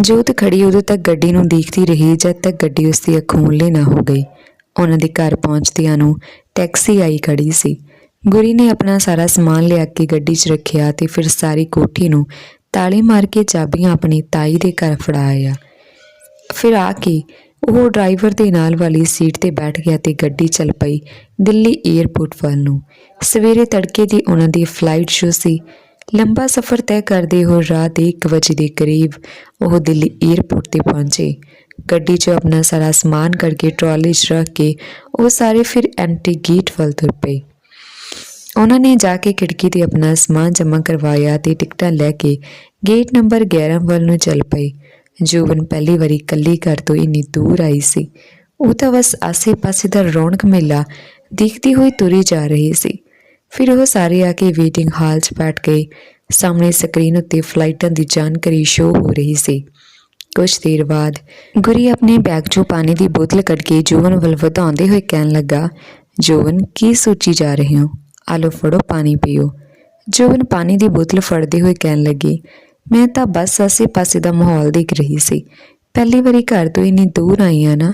ਜੋਤ ਖੜੀ ਉਦੋਂ ਤੱਕ ਗੱਡੀ ਨੂੰ ਦੇਖਦੀ ਰਹੀ ਜਦ ਤੱਕ ਗੱਡੀ ਉਸ ਦੀ ਅੱਖੋਂ ਓਹਲੇ ਨਾ ਹੋ ਗਈ। ਉਹਨਾਂ ਦੇ ਘਰ ਪਹੁੰਚਦਿਆਂ ਨੂੰ ਟੈਕਸੀ ਆਈ ਖੜੀ ਸੀ। ਗੁਰੀ ਨੇ ਆਪਣਾ ਸਾਰਾ ਸਮਾਨ ਲਿਆ ਕੇ ਗੱਡੀ 'ਚ ਰੱਖਿਆ ਤੇ ਫਿਰ ਸਾਰੀ ਕੋਠੀ ਨੂੰ ਤਾਲੇ ਮਾਰ ਕੇ ਚਾਬੀਆਂ ਆਪਣੀ ਤਾਈ ਦੇ ਘਰ ਫੜਾ ਆਇਆ। ਫਿਰ ਆ ਕੇ ਉਹ ਡਰਾਈਵਰ ਦੇ ਨਾਲ ਵਾਲੀ ਸੀਟ ਤੇ ਬੈਠ ਗਿਆ ਤੇ ਗੱਡੀ ਚੱਲ ਪਈ ਦਿੱਲੀ 에ਅਰਪੋਰਟ ਵੱਲ ਨੂੰ। ਸਵੇਰੇ ਤੜਕੇ ਦੀ ਉਹਨਾਂ ਦੀ ਫਲਾਈਟ ਸ਼ੋ ਸੀ। ਲੰਬਾ ਸਫ਼ਰ ਤੈਅ ਕਰਦੇ ਹੋ ਰਾਤ ਦੇ 1 ਵਜੇ ਦੇ ਕਰੀਬ ਉਹ ਦਿੱਲੀ 에ਅਰਪੋਰਟ ਤੇ ਪਹੁੰਚੇ। ਗੱਡੀ 'ਚ ਆਪਣਾ ਸਾਰਾ ਸਮਾਨ ਕਰਕੇ ਟਰਾਲੀ 'ਚ ਰੱਖ ਕੇ ਉਹ ਸਾਰੇ ਫਿਰ ਐਂਟੀ ਗੇਟ ਵੱਲ ਤੁਰ ਪਏ। ਉਹਨਾਂ ਨੇ ਜਾ ਕੇ ਖਿੜਕੀ ਤੇ ਆਪਣਾ ਸਮਾਨ ਜਮ੍ਹਾਂ ਕਰਵਾਇਆ ਤੇ ਟਿਕਟਾਂ ਲੈ ਕੇ ਗੇਟ ਨੰਬਰ 11 ਵੱਲ ਨੂੰ ਚੱਲ ਪਏ। ਜੋਬਨ ਪਹਿਲੀ ਵਾਰੀ ਇਕੱਲੀ ਘਰ ਤੋਂ ਇੰਨੀ ਦੂਰ ਆਈ ਸੀ। ਉਹ ਤਾਂ ਬਸ ਆਸੇ-ਪਾਸੇ ਦਾ ਰੌਣਕ ਮੇਲਾ ਦੇਖਦੀ ਹੋਈ ਤੁਰੀ ਜਾ ਰਹੀ ਸੀ। ਫਿਰ ਉਹ ਸਾਰੇ ਆ ਕੇ ਵੇਟਿੰਗ ਹਾਲ 'ਚ ਬੈਠ ਗਏ। ਸਾਹਮਣੇ ਸਕਰੀਨ ਉੱਤੇ ਫਲਾਈਟਾਂ ਦੀ ਜਾਣਕਾਰੀ ਸ਼ੋਅ ਹੋ ਰਹੀ ਸੀ। ਕੁਝ ਦੇਰ ਬਾਅਦ ਗੁਰੀ ਆਪਣੇ ਬੈਗ 'ਚੋਂ ਪਾਣੀ ਦੀ ਬੋਤਲ ਕੱਢ ਕੇ ਜੋਵਨ ਵੱਲ ਵਧਾਉਂਦੇ ਹੋਏ ਕਹਿਣ ਲੱਗਾ ਜੋਵਨ ਕੀ ਸੋਚੀ ਜਾ ਰਹੇ ਹੋ? ਆਲੋ ਫੜੋ, ਪਾਣੀ ਪੀਓ। ਜੋਵਨ ਪਾਣੀ ਦੀ ਬੋਤਲ ਫੜਦੇ ਹੋਏ ਕਹਿਣ ਲੱਗੀ, ਮੈਂ ਤਾਂ ਬਸ ਆਸੇ-ਪਾਸੇ ਦਾ ਮਾਹੌਲ ਦੇਖ ਰਹੀ ਸੀ। ਪਹਿਲੀ ਵਾਰੀ ਘਰ ਤੋਂ ਇੰਨੀ ਦੂਰ ਆਈ ਆ ਨਾ,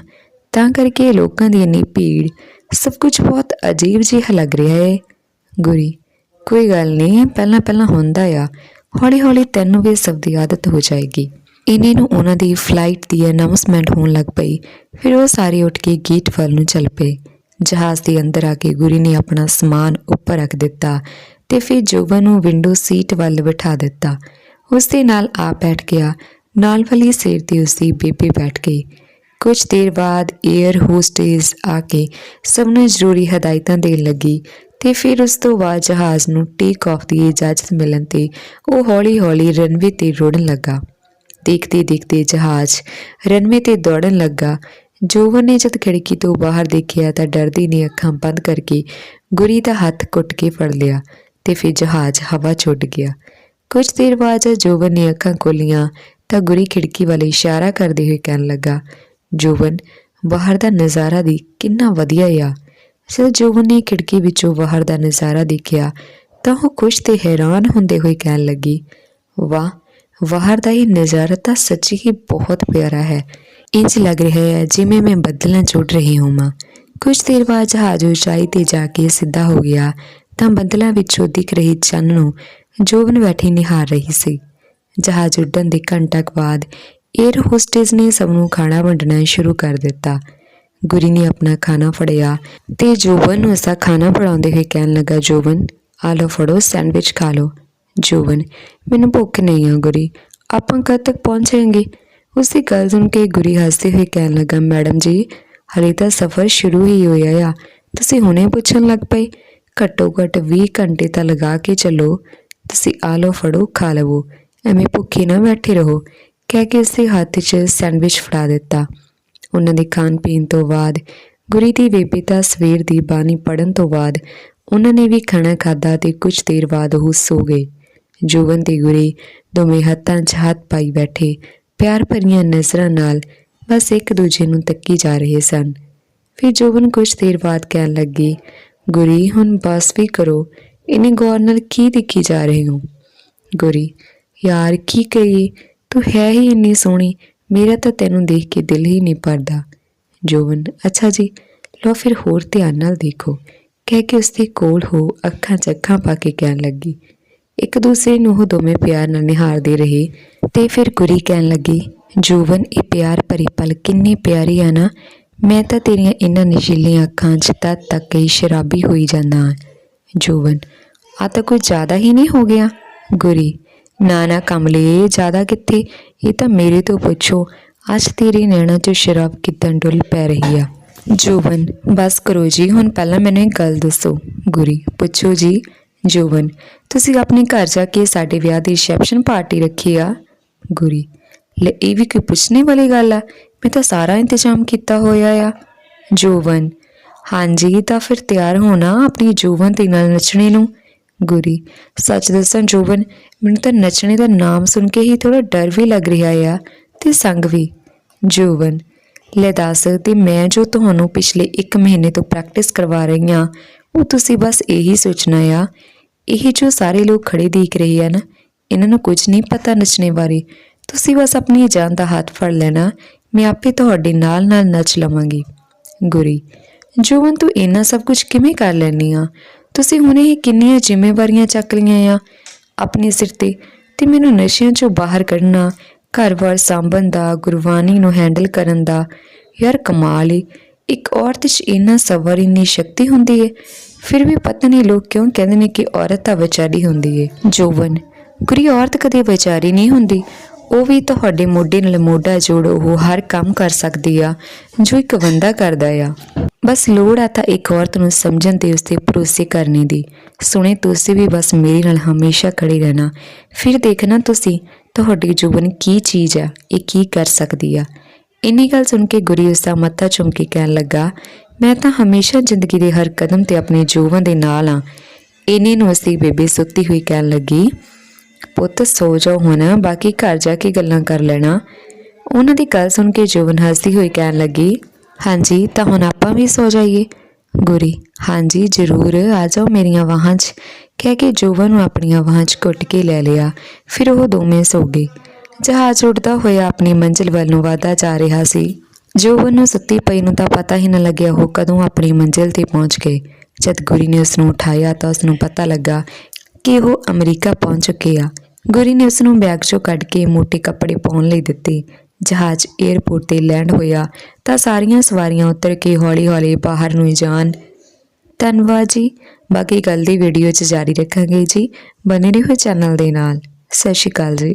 ਤਾਂ ਕਰਕੇ ਲੋਕਾਂ ਦੀ ਇੰਨੀ ਭੀੜ। ਸਭ ਕੁਝ ਬਹੁਤ ਅਜੀਬ ਜਿਹਾ ਲੱਗ ਰਿਹਾ ਹੈ ਗੁਰੀ, ਕੋਈ ਗੱਲ ਨਹੀਂ ਪਹਿਲਾਂ ਪਹਿਲਾਂ ਹੁੰਦਾ ਆ। ਹੌਲੀ ਹੌਲੀ ਤੈਨੂੰ ਵੀ ਸਭ ਦੀ ਆਦਤ ਹੋ ਜਾਏਗੀ। ਇਹਨੇ ਨੂੰ ਉਹਨਾਂ ਦੀ ਫਲਾਈਟ ਦੀ ਅਨਾਉਂਸਮੈਂਟ ਹੋਣ ਲੱਗ ਪਈ। ਫਿਰ ਉਹ ਸਾਰੇ ਉੱਠ ਕੇ ਗੇਟ ਵੱਲ ਨੂੰ ਚੱਲ ਪਏ। ਜਹਾਜ਼ ਦੇ ਅੰਦਰ ਆ ਕੇ ਗੁਰੀ ਨੇ ਆਪਣਾ ਸਮਾਨ ਉੱਪਰ ਰੱਖ ਦਿੱਤਾ ਤੇ ਫਿਰ ਜੋਬਨ ਨੂੰ ਵਿੰਡੋ ਸੀਟ ਵੱਲ ਬਿਠਾ ਦਿੱਤਾ। ਉਸ ਦੇ ਨਾਲ ਆ ਬੈਠ ਗਿਆ। ਨਾਲ ਵਾਲੀ ਸੀਟ ਤੇ ਉਸਦੀ ਬੇਬੇ ਬੈਠ ਗਈ। ਕੁਝ ਦੇਰ ਬਾਅਦ 에ਅਰ ਹੋਸਟੇਸ ਆ ਕੇ ਸਭ ਨੂੰ ਜ਼ਰੂਰੀ ਹਦਾਇਤਾਂ ਦੇਣ ਲੱਗੀ ਤੇ ਫਿਰ ਉਸ ਤੋਂ ਬਾਅਦ ਜਹਾਜ਼ ਨੂੰ ਟੇਕ ਆਫ ਦੀ ਇਜਾਜ਼ਤ ਮਿਲਣ ਤੇ ਉਹ ਹੌਲੀ-ਹੌਲੀ ਰਨਵੇ ਤੇ ਰੋੜਨ ਲੱਗਾ। ਦੇਖਦੇ ਦੇਖਦੇ ਜਹਾਜ਼ ਰਨਵੇ ਤੇ ਦੌੜਨ ਲੱਗਾ। ਜੋਵਨ ਨੇ ਜਦ ਖਿੜਕੀ ਤੋਂ ਬਾਹਰ ਦੇਖਿਆ ਤਾਂ ਡਰਦੀ ਨੇ ਅੱਖਾਂ ਬੰਦ ਕਰਕੇ ਗੁਰੀ ਦਾ ਹੱਥ ਕੁੱਟ ਕੇ ਫੜ ਲਿਆ ਤੇ ਫਿਰ ਜਹਾਜ਼ ਹਵਾ ਛੁੱਟ ਗਿਆ। ਕੁਝ ਦੇਰ ਬਾਅਦ ਜਦ ਜੋਵਨ ਨੇ ਅੱਖਾਂ ਖੋਲੀਆਂ ਤਾਂ ਗੁਰੀ ਖਿੜਕੀ ਵੱਲ ਇਸ਼ਾਰਾ ਕਰਦੇ ਹੋਏ ਕਹਿਣ ਲੱਗਾ, ਜੋਵਨ, ਬਾਹਰ ਦਾ ਨਜ਼ਾਰਾ ਦੀ ਕਿੰਨਾ ਵਧੀਆ ਆ। ਜਦ ਜੋਵਨ ਨੇ ਖਿੜਕੀ ਵਿੱਚੋਂ ਬਾਹਰ ਦਾ ਨਜ਼ਾਰਾ ਦੇਖਿਆ ਤਾਂ ਉਹ ਖੁਸ਼ ਤੇ ਹੈਰਾਨ ਹੁੰਦੇ ਹੋਏ ਕਹਿਣ ਲੱਗੀ, ਵਾਹ, ਬਾਹਰ ਦਾ ਇਹ ਨਜ਼ਾਰਾ ਤਾਂ ਸੱਚੀ ਹੀ ਬਹੁਤ ਪਿਆਰਾ ਹੈ। ਇੰਜ ਲੱਗ ਰਿਹਾ ਹੈ ਜਿਵੇਂ ਮੈਂ ਬੱਦਲਾਂ 'ਚ ਉੱਡ ਰਹੀ ਹੋਵਾਂ। ਕੁਝ ਦੇਰ ਬਾਅਦ ਜਹਾਜ਼ ਉਚਾਈ ਤੇ ਜਾ ਕੇ ਸਿੱਧਾ ਹੋ ਗਿਆ ਤਾਂ ਬੱਦਲਾਂ ਵਿੱਚੋਂ ਦਿਖ ਰਹੀ ਚੰਨ ਨੂੰ ਜੋਬਨ ਬੈਠੀ ਨਿਹਾਰ ਰਹੀ ਸੀ। ਜਹਾਜ਼ ਉੱਡਣ ਦੇ ਘੰਟਾ ਬਾਅਦ 에ਅਰ ਹੋਸਟੇਸ ਨੇ ਸਭ ਨੂੰ ਖਾਣਾ ਵੰਡਣਾ ਸ਼ੁਰੂ ਕਰ ਦਿੱਤਾ। ਗੁਰੀ ਨੇ ਆਪਣਾ ਖਾਣਾ ਫੜਿਆ ਤੇ ਜੋਬਨ ਨੂੰ ਉਸਦਾ ਖਾਣਾ ਫੜਾਉਂਦੇ ਹੋਏ ਕਹਿਣ ਲੱਗਾ, ਜੋਬਨ ਆ ਲਓ ਫੜੋ, ਸੈਂਡਵਿਚ ਖਾ ਲਓ। ਜੋਬਨ, ਮੈਨੂੰ ਭੁੱਖ ਨਹੀਂ ਆ ਗੁਰੀ। ਆਪਾਂ ਕਦ ਤੱਕ ਪਹੁੰਚਾਂਗੇ? ਉਸਦੀ ਗੱਲ ਸੁਣ ਕੇ ਗੁਰੀ ਹੱਸਦੇ ਹੋਏ ਕਹਿਣ ਲੱਗਾ, ਮੈਡਮ ਜੀ, ਹਲੇ ਤਾਂ ਸਫ਼ਰ ਸ਼ੁਰੂ ਹੀ ਹੋਇਆ ਆ। ਤੁਸੀਂ ਹੁਣੇ ਪੁੱਛਣ ਲੱਗ ਪਏ। ਘੱਟੋ ਘੱਟ 20 ਘੰਟੇ ਤਾਂ ਲਗਾ ਕੇ ਚੱਲੋ। ਤੁਸੀਂ ਆ ਲਓ ਫੜੋ, ਖਾ ਲਵੋ। ਐਵੇਂ ਭੁੱਖੇ ਨਾ ਬੈਠੇ ਰਹੋ। ਕਹਿ ਕੇ ਉਸਦੇ ਹੱਥ 'ਚ ਸੈਂਡਵਿਚ ਫੜਾ ਦਿੱਤਾ। ਉਹਨਾਂ ਦੇ ਖਾਣ ਪੀਣ ਤੋਂ ਬਾਅਦ ਗੁਰੀ ਦੀ ਬੇਬੇ ਤਾਂ ਸਵੇਰ ਦੀ ਬਾਣੀ ਪੜਨ ਤੋਂ ਬਾਅਦ ਉਹਨਾਂ ਨੇ ਵੀ ਖਾਣਾ ਖਾਦਾ ਤੇ ਕੁਝ ਦੇਰ ਬਾਅਦ ਉਹ ਸੋ ਗਏ। ਜੋਵਨ ਤੇ ਗੁਰੀ ਦੋਵੇਂ ਹੱਥਾਂ 'ਚ ਹੱਥ ਪਾਈ ਬੈਠੇ। ਪਿਆਰ ਭਰੀਆਂ ਨਜ਼ਰਾਂ ਨਾਲ ਬਸ ਇੱਕ ਦੂਜੇ ਨੂੰ ਤੱਕੀ ਜਾ ਰਹੇ ਸਨ। ਫਿਰ ਜੋਵਨ ਕੁਝ ਦੇਰ ਬਾਅਦ ਕਹਿਣ ਲੱਗੀ, ਗੁਰੀ, ਹੁਣ ਬਸ ਵੀ ਕਰੋ, ਇਨੀ ਗੌਰ ਨਾਲ ਕੀ ਦੇਖੀ ਜਾ ਰਹੇ ਹੋ? ਗੁਰੀ, ਯਾਰ, ਕੀ ਕਹੀਏ ਤੂੰ ਹੈ ਹੀ ਇੰਨੀ ਸੋਹਣੀ, ਮੇਰਾ ਤਾਂ ਤੈਨੂੰ ਦੇਖ ਕੇ ਦਿਲ ਹੀ ਨਹੀਂ ਭਰਦਾ। ਜੋਵਨ ਅੱਛਾ ਜੀ ਲੋ ਫਿਰ ਹੋਰ ਧਿਆਨ ਨਾਲ ਦੇਖੋ। ਕਹਿ ਕੇ ਉਸਦੇ ਕੋਲ ਹੋ ਅੱਖਾਂ 'ਚ ਅੱਖਾਂ ਪਾ ਕੇ ਕਹਿਣ ਲੱਗੀ। ਇੱਕ ਦੂਸਰੇ ਨੂੰ ਉਹ ਦੋਵੇਂ ਪਿਆਰ ਨਾਲ ਨਿਹਾਰਦੇ ਰਹੇ ਤੇ ਫਿਰ ਗੁਰੀ ਕਹਿਣ ਲੱਗੀ ਜੂਵਨ ਇਹ ਪਿਆਰ ਭਰੀ ਪਲ ਕਿੰਨੀ ਪਿਆਰੀ ਆ ਨਾ। ਮੈਂ ਤਾਂ ਤੇਰੀਆਂ ਇਹਨਾਂ ਨਸ਼ੀਲੀਆਂ ਅੱਖਾਂ 'ਚ ਤਦ ਤੱਕ ਹੀ ਸ਼ਰਾਬੀ ਹੋਈ ਜਾਂਦਾ ਹਾਂ। ਜੂਵਨ ਆ ਤਾਂ ਕੋਈ ਜ਼ਿਆਦਾ ਹੀ ਨਹੀਂ ਹੋ ਗਿਆ। ਗੁਰੀ, ਨਾ ਨਾ, ਕਮਲੇ ਜ਼ਿਆਦਾ ਕਿੱਥੇ? ਇਹ ਤਾਂ ਮੇਰੇ ਤੋਂ ਪੁੱਛੋ, ਅੱਜ ਤੇਰੀ ਨੈਣਾ 'ਚ ਸ਼ਰਾਬ ਕਿਦਾਂ ਡੁੱਲ ਪੈ ਰਹੀ ਆ? ਜੂਵਨ ਬਸ ਕਰੋ ਜੀ, ਹੁਣ ਪਹਿਲਾਂ ਮੈਨੂੰ ਇੱਕ ਗੱਲ ਦੱਸੋ। ਗੁਰੀ, ਪੁੱਛੋ ਜੀ ਜੋਵਨ ਤੁਸੀਂ ਆਪਣੇ ਘਰ ਜਾ ਕੇ ਸਾਡੇ ਵਿਆਹ ਦੀ ਰਿਸੈਪਸ਼ਨ ਪਾਰਟੀ ਰੱਖੀ ਆ? ਗੁਰੀ, ਲੈ ਇਹ ਵੀ ਕੋਈ ਪੁੱਛਣੇ ਵਾਲੀ ਗੱਲ ਆ? ਮੈਂ ਤਾਂ ਸਾਰਾ ਇੰਤਜ਼ਾਮ ਕੀਤਾ ਹੋਇਆ ਆ। ਜੋਵਨ ਹਾਂਜੀ, ਤਾਂ ਫਿਰ ਤਿਆਰ ਹੋਣਾ ਆਪਣੀ ਜੋਵਨ ਦੇ ਨਾਲ ਨੱਚਣੇ ਨੂੰ? ਗੁਰੀ, ਸੱਚ ਦੱਸਾਂ ਜੋਵਨ ਮੈਨੂੰ ਤਾਂ ਨੱਚਣੇ ਦਾ ਨਾਮ ਸੁਣ ਕੇ ਹੀ ਥੋੜਾ ਡਰ ਵੀ ਲੱਗ ਰਿਹਾ ਆ ਤੇ ਸੰਗ ਵੀ। ਜੋਵਨ ਲੈ ਦੱਸ, ਤੇ ਮੈਂ ਜੋ ਤੁਹਾਨੂੰ ਪਿਛਲੇ 1 ਮਹੀਨੇ ਤੋਂ ਪ੍ਰੈਕਟਿਸ ਕਰਵਾ ਰਹੀ ਹਾਂ, ਉਹ ਤੁਸੀਂ ਬਸ ਇਹੀ ਸੋਚਣਾ ਆ ਇਹ ਜੋ ਸਾਰੇ ਲੋਕ ਖੜੇ ਦੇਖ ਰਹੇ ਆ ਨਾ, ਇਹਨਾਂ ਨੂੰ ਕੁਝ ਨਹੀਂ ਪਤਾ ਨੱਚਣੇ ਬਾਰੇ। ਤੁਸੀਂ ਬਸ ਆਪਣੀ ਜਾਨ ਦਾ ਹੱਥ ਫੜ ਲੈਣਾ, ਮੈਂ ਆਪੇ ਤੁਹਾਡੇ ਨਾਲ ਨਾਲ ਨੱਚ ਲਵਾਂਗੀ। ਗੁਰੀ ਜੋਵਨ ਤੂੰ ਇੰਨਾ ਸਭ ਕੁਝ ਕਿਵੇਂ ਕਰ ਲੈਨੀ ਆ? ਤੁਸੀਂ ਹੁਣੇ ਹੀ ਕਿੰਨੀਆਂ ਜ਼ਿੰਮੇਵਾਰੀਆਂ ਚੱਕ ਲਈਆਂ ਆ। ਆਪਣੇ ਸਿਰ ਤੇ ਤੇ ਮੈਨੂੰ ਨਸ਼ਿਆਂ ਚੋਂ ਬਾਹਰ ਕੱਢਣਾ ਘਰ ਵਾਰ ਸਾਂਭਣ ਦਾ, ਗੁਰਬਾਣੀ ਨੂੰ ਹੈਂਡਲ ਕਰਨ ਦਾ। ਯਾਰ ਕਮਾਲ ਏ, ਇੱਕ ਔਰਤ 'ਚ ਇੰਨਾ ਸਬਰ ਇੰਨੀ ਸ਼ਕਤੀ ਹੁੰਦੀ ਏ। ਫਿਰ ਵੀ ਪਤਾ ਨਹੀਂ ਲੋਕ ਕਿਉਂ ਕਹਿੰਦੇ ਨੇ ਕਿ ਔਰਤ ਤਾਂ ਵਿਚਾਰੀ ਹੁੰਦੀ ਏ? ਜੋਵਨ ਗੁਰੀ ਔਰਤ ਕਦੇ ਵਿਚਾਰੀ ਨਹੀਂ ਹੁੰਦੀ। ਉਹ ਵੀ ਤੁਹਾਡੇ ਮੋਢੇ ਨਾਲ ਮੋਢਾ ਜੋੜ ਉਹ ਹਰ ਕੰਮ ਕਰ ਸਕਦੀ ਆ, ਜੋ ਇੱਕ ਬੰਦਾ ਕਰਦਾ ਆ। ਬਸ ਲੋੜ ਆ ਤਾਂ ਇੱਕ ਔਰਤ ਨੂੰ ਸਮਝਣ ਤੇ ਉਸਤੇ ਭਰੋਸੇ ਕਰਨੇ ਦੀ। ਸੁਣੇ, ਤੁਸੀਂ ਵੀ ਬਸ ਮੇਰੇ ਨਾਲ ਹਮੇਸ਼ਾ ਖੜੇ ਰਹਿਣਾ। ਫਿਰ ਦੇਖਣਾ ਤੁਸੀਂ, ਤੁਹਾਡੀ ਜੁਬਨ ਕੀ ਚੀਜ਼ ਆ, ਇਹ ਕੀ ਕਰ ਸਕਦੀ ਆ। ਇੰਨੀ ਗੱਲ ਸੁਣ ਕੇ ਗੁਰੀ ਉਸਦਾ ਮੱਥਾ ਚੁੰਮ ਕੇ ਕਹਿਣ ਲੱਗਾ, ਮੈਂ ਤਾਂ ਹਮੇਸ਼ਾ ਜ਼ਿੰਦਗੀ ਦੇ ਹਰ ਕਦਮ ਤੇ ਆਪਣੇ ਜੋਵਾਂ ਦੇ ਨਾਲ ਆ। ਇੰਨੇ ਨੂੰ ਉਸਦੀ ਬੇਬੇ ਸੁੱਤੀ ਹੋਈ ਕਹਿਣ ਲੱਗੀ, ਪੁੱਤ, ਸੋ ਜਾਓ ਹੁਣ, ਬਾਕੀ ਘਰ ਜਾ ਕੇ ਗੱਲਾਂ ਕਰ ਲੈਣਾ। ਉਹਨਾਂ ਦੀ ਗੱਲ ਸੁਣ ਕੇ ਜੋਵਨ ਹੱਸਦੀ ਹੋਈ ਕਹਿਣ ਲੱਗੀ, ਹਾਂਜੀ, ਤਾਂ ਹੁਣ ਆਪਾਂ ਵੀ ਸੋ ਜਾਈਏ। ਗੁਰੀ, ਹਾਂਜੀ, ਜ਼ਰੂਰ, ਆ ਜਾਓ ਮੇਰੀਆਂ ਵਾਹਾਂ 'ਚ। ਕਹਿ ਕੇ ਜੋਵਨ ਨੂੰ ਆਪਣੀਆਂ ਵਾਹਾਂ 'ਚ ਘੁੱਟ ਕੇ ਲੈ ਲਿਆ, ਫਿਰ ਉਹ ਦੋਵੇਂ ਸੋ ਗਏ। ਜਹਾਜ਼ ਉੱਡਦਾ ਹੋਇਆ ਆਪਣੀ ਮੰਜ਼ਿਲ ਵੱਲ ਨੂੰ ਵਧਦਾ ਜਾ ਰਿਹਾ ਸੀ। ਜੋ ਉਹਨੂੰ ਸੁੱਤੀ ਪਈ ਨੂੰ ਤਾਂ ਪਤਾ ਹੀ ਨਾ ਲੱਗਿਆ ਉਹ ਕਦੋਂ ਆਪਣੀ ਮੰਜ਼ਿਲ ਤੇ ਪਹੁੰਚ ਗਏ। ਜਦ ਗੁਰੀ ਨੇ ਉਸ ਨੂੰ ਉਠਾਇਆ ਤਾਂ ਉਸ ਨੂੰ ਪਤਾ ਲੱਗਾ ਕਿ ਉਹ ਅਮਰੀਕਾ ਪਹੁੰਚ ਚੁੱਕੇ ਆ ਗੁਰੀ ਨੇ ਉਸ ਨੂੰ ਬੈਗ ਚੋਂ ਕੱਢ ਕੇ ਮੋٹے ਕੱਪੜੇ ਪਾਉਣ ਲਈ ਦਿੱਤੇ। ਜਹਾਜ਼ 에ਅਰਪੋਰਟ ਤੇ ਲੈਂਡ ਹੋਇਆ ਤਾਂ ਸਾਰੀਆਂ ਸਵਾਰੀਆਂ ਉਤਰ ਕੇ ਹੌਲੀ-ਹੌਲੀ ਬਾਹਰ ਨੂੰ ਹੀ ਜਾਣ। ਧੰਨਵਾਦ ਜੀ। ਬਾਕੀ ਗੱਲ ਦੀ ਵੀਡੀਓ 'ਚ ਜਾਰੀ ਰੱਖਾਂਗੇ ਜੀ ਬਨੇ ਰਹੋ ਚੈਨਲ ਦੇ ਨਾਲ। ਸਤਿ ਸ਼੍ਰੀ ਅਕਾਲ ਜੀ।